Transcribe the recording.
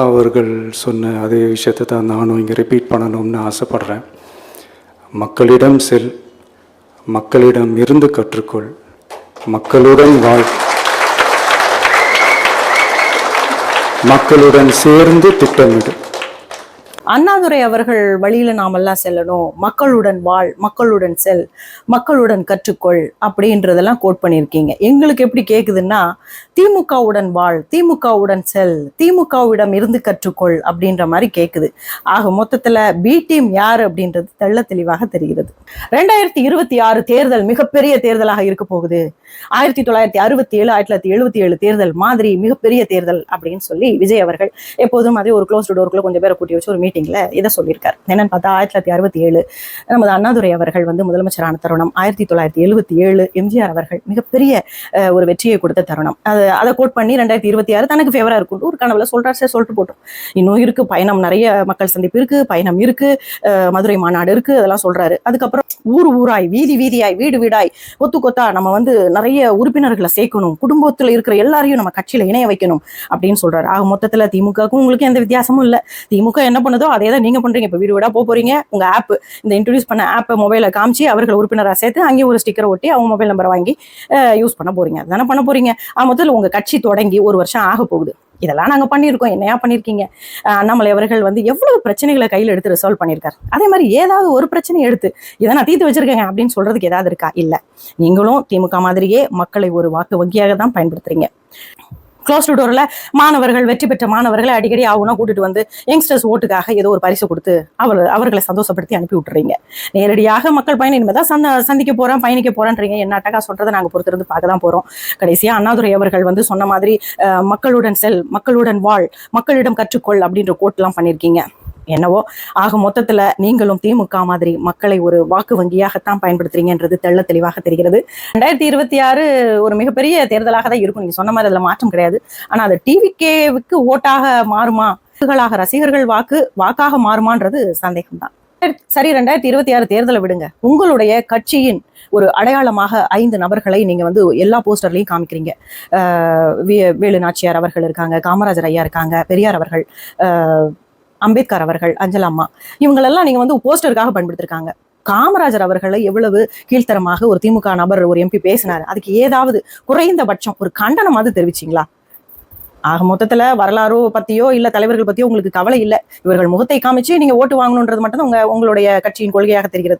அவர்கள் சொன்ன அதே விஷயத்தை தான் நானும் இங்கே ரிப்பீட் பண்ணணும்னு ஆசைப்படுறேன். மக்களிடம் செல் மக்களிடம் இருந்து கற்றுக்கொள் மக்களுடன் வாழ். மக்களுடன் சேர்ந்து திட்டமிடு. அண்ணாதுரை அவர்கள் வழியில நாமெல்லாம் செல்லணும். மக்களுடன் வாழ் மக்களுடன் செல் மக்களுடன் கற்றுக்கொள் அப்படின்றதெல்லாம் கோட் பண்ணியிருக்கீங்க. எங்களுக்கு எப்படி கேக்குதுன்னா திமுகவுடன் வாழ் திமுகவுடன் செல் திமுகவிடம் இருந்து கற்றுக்கொள் அப்படின்ற மாதிரி கேக்குது. ஆக மொத்தத்துல பி டீம் யார் அப்படின்றது தெள்ள தெளிவாக தெரிகிறது. ரெண்டாயிரத்தி இருபத்தி ஆறு தேர்தல் மிகப்பெரிய தேர்தலாக இருக்க போகுது. ஆயிரத்தி தொள்ளாயிரத்தி அறுபத்தி ஏழு ஆயிரத்தி தொள்ளாயிரத்தி எழுபத்தி ஏழு தேர்தல் மாதிரி மிகப்பெரிய தேர்தல் அப்படின்னு சொல்லி விஜய் அவர்கள் எப்போதும் மாதிரி ஒரு க்ளோஸ் டோருக்குள்ள கொஞ்சம் பேரை கூட்டி வச்சு ஒரு மீட்டிங்ல இதை சொல்லியிருக்காரு. என்னன்னு பார்த்தா ஆயிரத்தி தொள்ளாயிரத்தி அறுபத்தி ஏழு நமது அண்ணாதுரை அவர்கள் வந்து முதலமைச்சரான தருணம் ஆயிரத்தி தொள்ளாயிரத்தி எழுபத்தி ஏழு எம்ஜிஆர் அவர்கள் மிகப்பெரிய ஒரு வெற்றியை கொடுத்த தருணம். அது அதை கோட் பண்ணி ரெண்டாயிரத்தி இருபத்தி ஆறு தனக்கு ஃபேவரா இருக்கும். ஒரு கனவுல சொல்றாரு சார் சொல்லிட்டு போட்டோம். இன்னும் இருக்கு பயணம் நிறைய மக்கள் சந்திப்பு இருக்கு பயணம் இருக்கு மதுரை மாநாடு இருக்கு அதெல்லாம் சொல்றாரு. அதுக்கப்புறம் ஊர் ஊராய் வீதி வீதியாய் வீடு வீடாய் ஒத்து கொத்தா நம்ம வந்து நிறைய உறுப்பினர்களை சேர்க்கணும். குடும்பத்துல இருக்கிற எல்லாரையும் நம்ம கட்சியில இணைய வைக்கணும் அப்படின்னு சொல்றாரு. ஆக மொத்தத்துல திமுகவுக்கும் உங்களுக்கு எந்த வித்தியாசமும் இல்ல. திமுக என்ன பண்ணுதோ அதே தான் நீங்க பண்றீங்க. இப்ப வீடு வீடாக போக போறீங்க. உங்க ஆப் இந்த இன்ட்ரடியூஸ் பண்ண ஆப்பை மொபைலை காமிச்சு அவர்கள் உறுப்பினராக சேர்த்து அங்கேயும் ஒரு ஸ்டிக்கரை ஒட்டி அவங்க மொபைல் நம்பரை வாங்கி யூஸ் பண்ண போறீங்க. அதானே பண்ண போறீங்க. ஆக முதல்ல உங்க கட்சி தொடங்கி ஒரு வருஷம் ஆக போகுது. இதெல்லாம் நாங்க பண்ணியிருக்கோம். என்னையா பண்ணியிருக்கீங்க? அண்ணாமலை அவர்கள் வந்து எவ்வளவு பிரச்சனைகளை கையில் எடுத்து ரிசால்வ் பண்ணியிருக்காரு. அதே மாதிரி ஏதாவது ஒரு பிரச்சனை எடுத்து இதை நான் தீர்த்து வச்சிருக்கேங்க அப்படின்னு சொல்றதுக்கு ஏதாவது இருக்கா? இல்ல. நீங்களும் திமுக மாதிரியே மக்களை ஒரு வாக்கு வங்கியாக தான் பயன்படுத்துறீங்க. க்ளோஸ் டோரில் மாணவர்கள் வெற்றி பெற்ற மாணவர்களை அடிக்கடி ஆகுனா கூட்டிட்டு வந்து யங்ஸ்டர்ஸ் ஓட்டுக்காக ஏதோ ஒரு பரிசு கொடுத்து அவர் அவர்களை சந்தோஷப்படுத்தி அனுப்பி விட்டுறீங்க. நேரடியாக மக்கள் பயணம் இனிமேல் தான் சந்த சந்திக்க போறேன் பயணிக்க போறேன்றீங்க. என்ன அட்டகா சொல்றதை நாங்கள் பொறுத்திருந்து பார்க்க தான் போறோம். கடைசியாக அண்ணாதுரை அவர்கள் வந்து சொன்ன மாதிரி மக்களுடன் செல் மக்களுடன் வாழ் மக்களிடம் கற்றுக்கொள் அப்படின்ற கோட்லாம் பண்ணியிருக்கீங்க என்னவோ? ஆக மொத்தத்துல நீங்களும் திமுக மாதிரி மக்களை ஒரு வாக்கு வங்கியாகத்தான் பயன்படுத்துறீங்கன்றது தெள்ள தெளிவாக தெரிகிறது. ரெண்டாயிரத்தி இருபத்தி ஆறு ஒரு மிகப்பெரிய தேர்தலாக தான் இருக்கும். நீங்க சொன்ன மாதிரி அதுல மாற்றம் கிடையாது. ஆனா அது டிவிகேவுக்கு ஓட்டாக மாறுமா? வாக்குகளாக ரசிகர்கள் வாக்கு வாக்காக மாறுமான்றது சந்தேகம்தான். சரி ரெண்டாயிரத்தி இருபத்தி ஆறு தேர்தலை விடுங்க. உங்களுடைய கட்சியின் ஒரு அடையாளமாக ஐந்து நபர்களை நீங்க வந்து எல்லா போஸ்டர்லையும் காமிக்கிறீங்க. வே- வேலு நாச்சியார் அவர்கள் இருக்காங்க காமராஜர் ஐயா இருக்காங்க பெரியார் அவர்கள். அம்பேத்கர் அவர்கள் அஞ்சலம்மா இவங்களெல்லாம் நீங்க வந்து போஸ்டருக்காக பயன்படுத்திருக்காங்க. காமராஜர் அவர்களை எவ்வளவு கீழ்த்தரமாக ஒரு திமுக நபர் ஒரு எம்பி பேசினார். அதுக்கு ஏதாவது குறைந்தபட்சம் ஒரு கண்டனமாவது தெரிவிச்சீங்களா? ஆக மொத்தத்துல வரலாறோ பத்தியோ இல்ல தலைவர்கள் பத்தியோ உங்களுக்கு கவலை இல்ல. இவர்கள் முகத்தை காமிச்சு நீங்க ஓட்டு வாங்கணுன்றது மட்டும் தான் உங்க உங்களுடைய கட்சியின் கொள்கையாக தெரிகிறது.